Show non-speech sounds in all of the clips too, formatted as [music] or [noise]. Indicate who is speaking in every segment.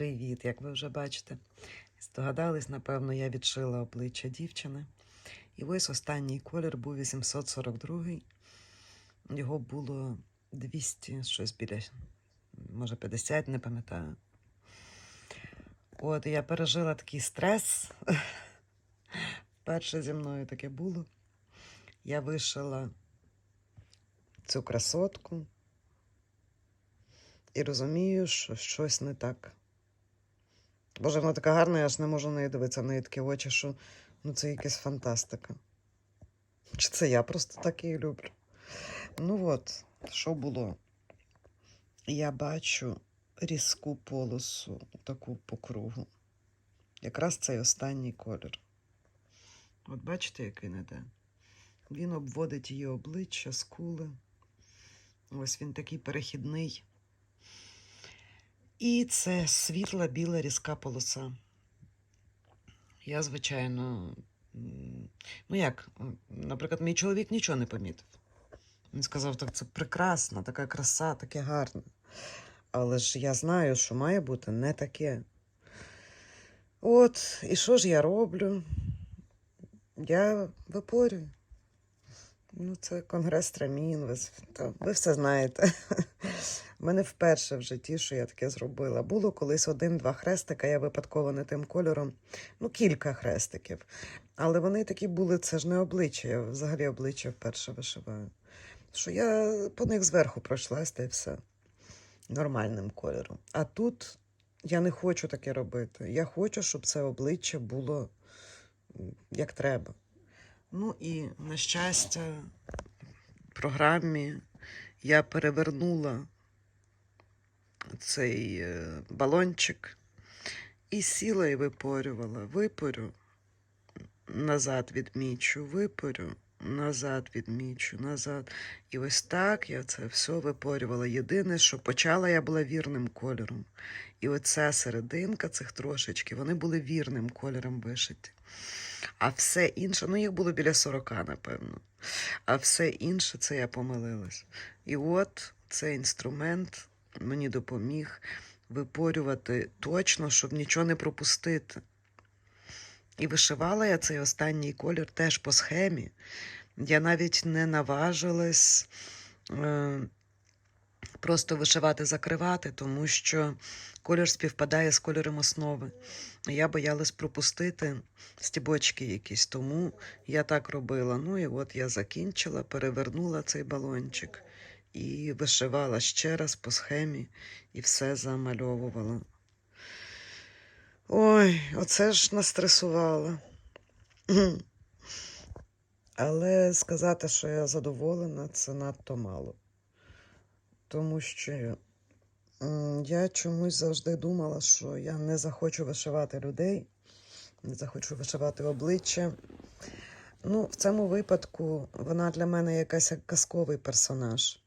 Speaker 1: Привіт, як ви вже бачите. Здогадались, напевно, я відшила обличчя дівчини. І ось останній колір був 842. Його було 200, щось біля, може 50, не пам'ятаю. От я пережила такий стрес. Перше зі мною таке було. Я вишила цю красотку і розумію, що щось не так. Боже, вона така гарна, я аж не можу на неї дивитися в неї такі очі, що ну, це якась фантастика. Чи це я просто так її люблю? Ну от, що було? Я бачу різку полосу, таку по кругу. Якраз цей останній колір. От бачите, як він іде? Він обводить її обличчя, скули. Ось він такий перехідний. І це світла біла різка полоса. Я, звичайно, ну як, наприклад, мій чоловік нічого не помітив. Він сказав, так це прекрасно, така краса, таке гарне. Але ж я знаю, що має бути не таке. От, і що ж я роблю? Я випорюю. Ну, це конгрес Трамін, ви, все знаєте. У мене вперше в житті, що я таке зробила. Було колись один-два хрестика, я випадково не тим кольором, ну, кілька хрестиків. Але вони такі були, це ж не обличчя, я взагалі обличчя вперше вишиваю. Що я по них зверху пройшлась та й все. Нормальним кольором. А тут я не хочу таке робити. Я хочу, щоб це обличчя було як треба. Ну і, на щастя, в програмі я перевернула цей е, балончик і сіла і випорювала. Випорю, назад відмічу, випорю, назад відмічу, назад. І ось так я це все випорювала. Єдине, що почала я була вірним кольором. І оця серединка цих трошечки, вони були вірним кольором вишиті. А все інше, ну їх було біля 40, напевно. А все інше це я помилилась. І от цей інструмент мені допоміг випорювати точно, щоб нічого не пропустити. І вишивала я цей останній колір теж по схемі. Я навіть не наважилась е, просто вишивати, закривати, тому що колір співпадає з кольором основи. Я боялась пропустити стібочки якісь, тому я так робила. Ну і от я закінчила, перевернула цей балончик і вишивала ще раз по схемі і все замальовувала. Ой, оце ж настресувала. Але сказати, що я задоволена, це надто мало. Тому що я чомусь завжди думала, що я не захочу вишивати людей, не захочу вишивати обличчя. Ну, в цьому випадку вона для мене якась як казковий персонаж.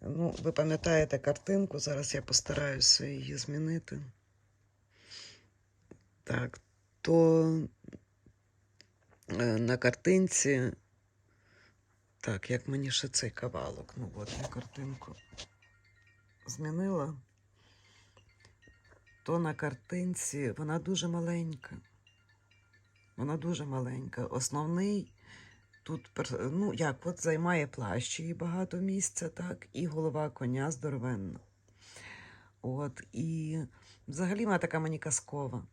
Speaker 1: Ну, ви пам'ятаєте картинку, зараз я постараюся її змінити. Так, то е, на картинці. Так, як мені ще цей кавалок. Ну, от я картинку змінила. То на картинці вона дуже маленька. Вона дуже маленька. Основний тут, ну, як от займає плащ її багато місця, так, і голова коня здоровенна. От, і взагалі вона така мені казкова.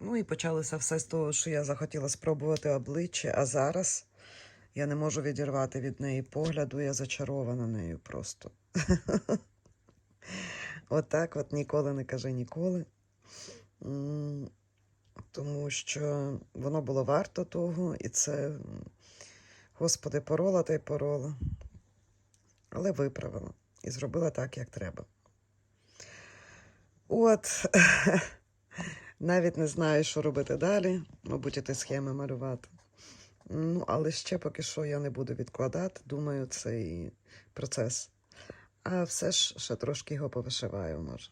Speaker 1: Ну і почалося все з того, що я захотіла спробувати обличчя, а зараз я не можу відірвати від неї погляду, я зачарована нею просто. [laughs] Отак от ніколи не кажи ніколи. Тому що воно було варто того, і це, господи, порола та й порола. Але виправила і зробила так, як треба. От, [laughs] навіть не знаю, що робити далі. Мабуть, іти схеми малювати. Ну, але ще поки що я не буду відкладати, думаю, цей процес. А все ж ще трошки його повишиваю, може.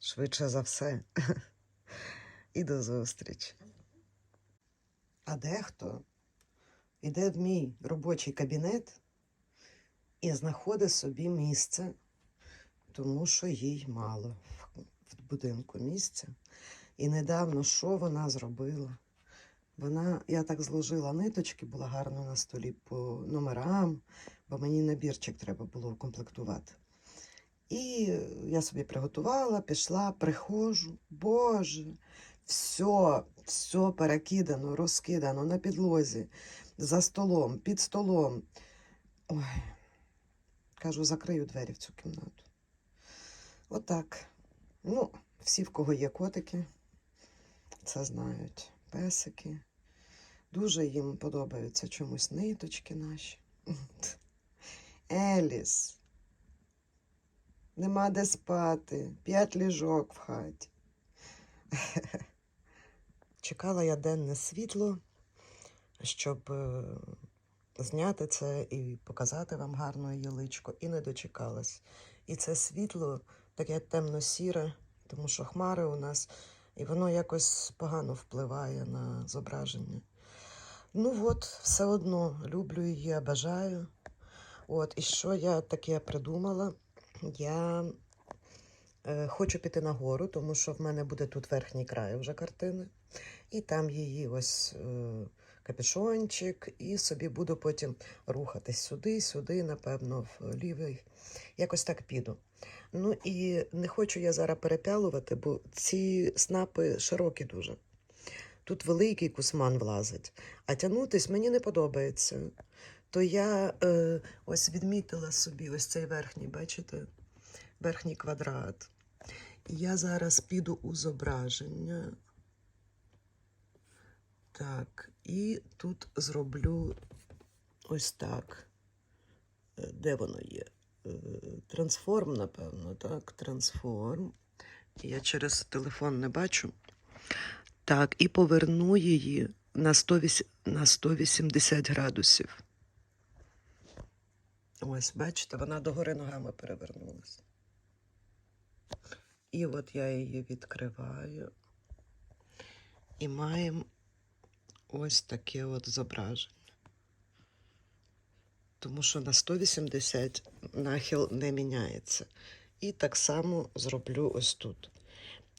Speaker 1: Швидше за все. [laughs] І до зустрічі. А дехто йде в мій робочий кабінет і знаходить собі місце, тому що їй мало в- будинку місця. І недавно що вона зробила? Вона, я так зложила ниточки, було гарно на столі по номерам, бо мені набірчик треба було комплектувати. І я собі приготувала, пішла, приходжу. Боже, все, все перекидано, розкидано на підлозі, за столом, під столом. Ой, кажу, закрию двері в цю кімнату. Отак. Ну, всі, в кого є котики, це знають. Песики. Дуже їм подобаються чомусь ниточки наші. Еліс. Нема де спати. П'ять ліжок в хаті. Чекала я денне світло, щоб е, зняти це і показати вам гарну її личко, і не дочекалась. І це світло таке темно-сіре, тому що хмари у нас, і воно якось погано впливає на зображення. Ну от, все одно люблю її, бажаю. От, і що я таке придумала? Я е, хочу піти на гору, тому що в мене буде тут верхній край вже картини. І там її ось е, капюшончик, і собі буду потім рухатись сюди, сюди, напевно, в лівий. Якось так піду. Ну і не хочу я зараз перепялувати, бо ці снапи широкі дуже. Тут великий кусман влазить, а тягнутись мені не подобається. То я е, ось відмітила собі ось цей верхній, бачите? Верхній квадрат. Я зараз піду у зображення. Так, і тут зроблю ось так. Е, Де воно є? Е, Трансформ, напевно, так, трансформ. Я через телефон не бачу. Так, і поверну її на 180 градусів. Ось, бачите, вона догори ногами перевернулася. І от я її відкриваю. І маємо ось таке от зображення. Тому що на 180 нахил не міняється. І так само зроблю ось тут.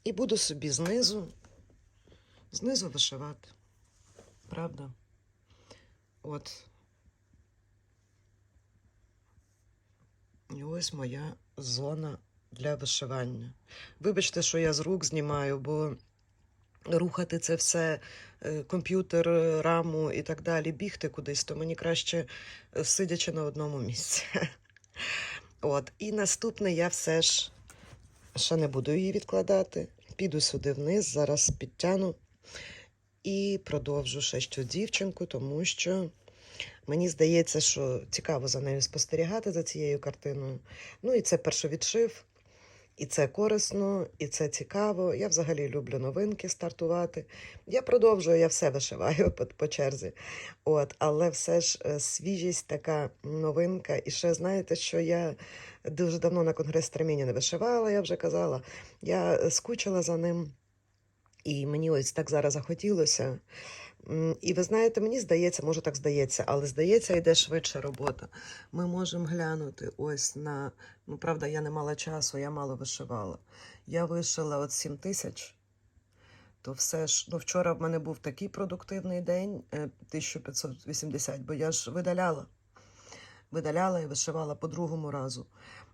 Speaker 1: І буду собі знизу, знизу вишивати. Правда? От. І ось моя зона для вишивання. Вибачте, що я з рук знімаю, бо рухати це все, е, комп'ютер, е, раму і так далі, бігти кудись, то мені краще е, сидячи на одному місці. [laughs] От. І наступне я все ж ще не буду її відкладати. Піду сюди вниз, зараз підтягну і продовжу ще цю дівчинку, тому що мені здається, що цікаво за нею спостерігати за цією картиною. Ну і це першовідшив, і це корисно, і це цікаво. Я взагалі люблю новинки стартувати. Я продовжую, я все вишиваю [laughs] по, по черзі. От, але все ж е, свіжість така новинка. І ще знаєте, що я дуже давно на конгрес стреміння не вишивала, я вже казала. Я е, скучила за ним. І мені ось так зараз захотілося. І ви знаєте, мені здається, може так здається, але здається, йде швидше робота. Ми можемо глянути ось на. Ну, правда, я не мала часу, я мало вишивала. Я вишила от 7 тисяч. То все ж, ну вчора в мене був такий продуктивний день, е, 1580, бо я ж видаляла. Видаляла і вишивала по другому разу.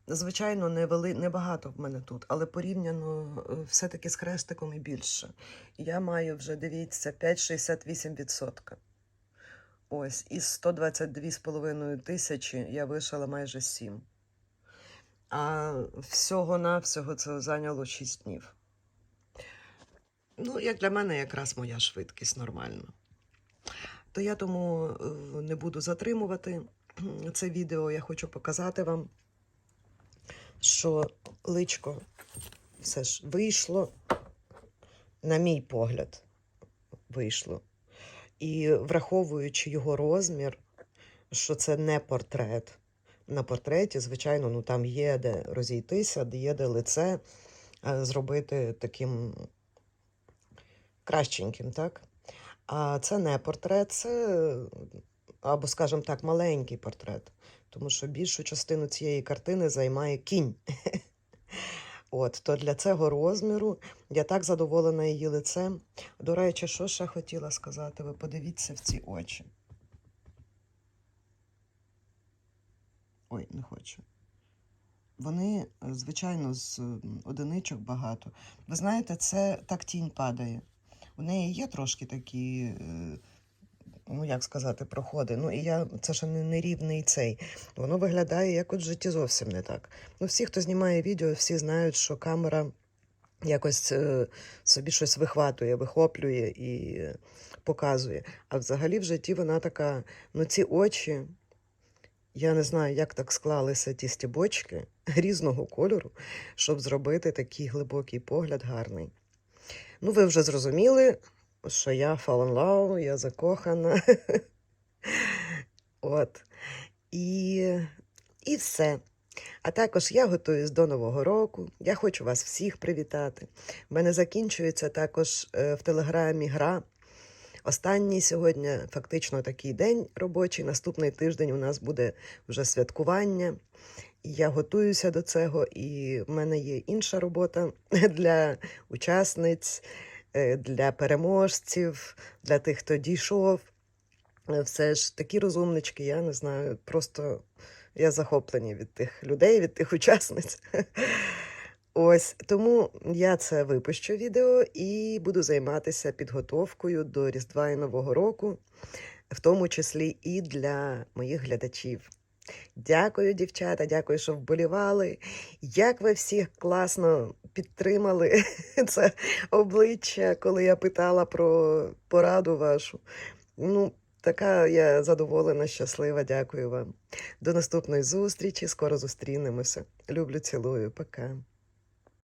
Speaker 1: Звичайно, небагато в мене тут, але порівняно е, все-таки з хрестиком і більше. Я маю вже, дивіться, 5,68%. Ось, із 122,5 тисячі я вишила майже 7. А всього-навсього це зайняло 6 днів. Ну, як для мене, якраз моя швидкість нормальна. То я тому е, не буду затримувати це відео. Я хочу показати вам, що личко все ж вийшло, на мій погляд, вийшло. І враховуючи його розмір, що це не портрет. На портреті, звичайно, ну там є де розійтися, де є де лице е, зробити таким кращеньким, так? А це не портрет, це, або, скажімо так, маленький портрет, тому що більшу частину цієї картини займає кінь. [laughs] От, то для цього розміру я так задоволена її лицем. До речі, що ще хотіла сказати? Ви подивіться в ці очі. Ой, не хочу. Вони, звичайно, з одиничок багато. Ви знаєте, це так тінь падає. У неї є трошки такі, е, ну як сказати, проходи. Ну і я це ж не нерівний цей. Воно виглядає як от в житті зовсім не так. Ну, всі, хто знімає відео, всі знають, що камера якось е, собі щось вихватує, вихоплює і е, показує. А взагалі в житті вона така, ну ці очі. Я не знаю, як так склалися ті стібочки [laughs] різного кольору, щоб зробити такий глибокий погляд гарний. Ну, ви вже зрозуміли, що я fall in love, я закохана. [laughs] От. І, і все. А також я готуюсь до Нового року. Я хочу вас всіх привітати. У мене закінчується також е, в телеграмі гра. Останній сьогодні фактично такий день робочий. Наступний тиждень у нас буде вже святкування. Я готуюся до цього, і в мене є інша робота [laughs] для учасниць, для переможців, для тих, хто дійшов. Е, Все ж такі розумнички, я не знаю. Просто я захоплені від тих людей, від тих учасниць. [laughs] Ось тому я це випущу відео і буду займатися підготовкою до Різдва і Нового року, в тому числі і для моїх глядачів. Дякую, дівчата, дякую, що вболівали. Як ви всіх класно підтримали [laughs] це обличчя, коли я питала про пораду вашу. Ну, така я задоволена, щаслива. Дякую вам. До наступної зустрічі. Скоро зустрінемося. Люблю, цілую. Пока.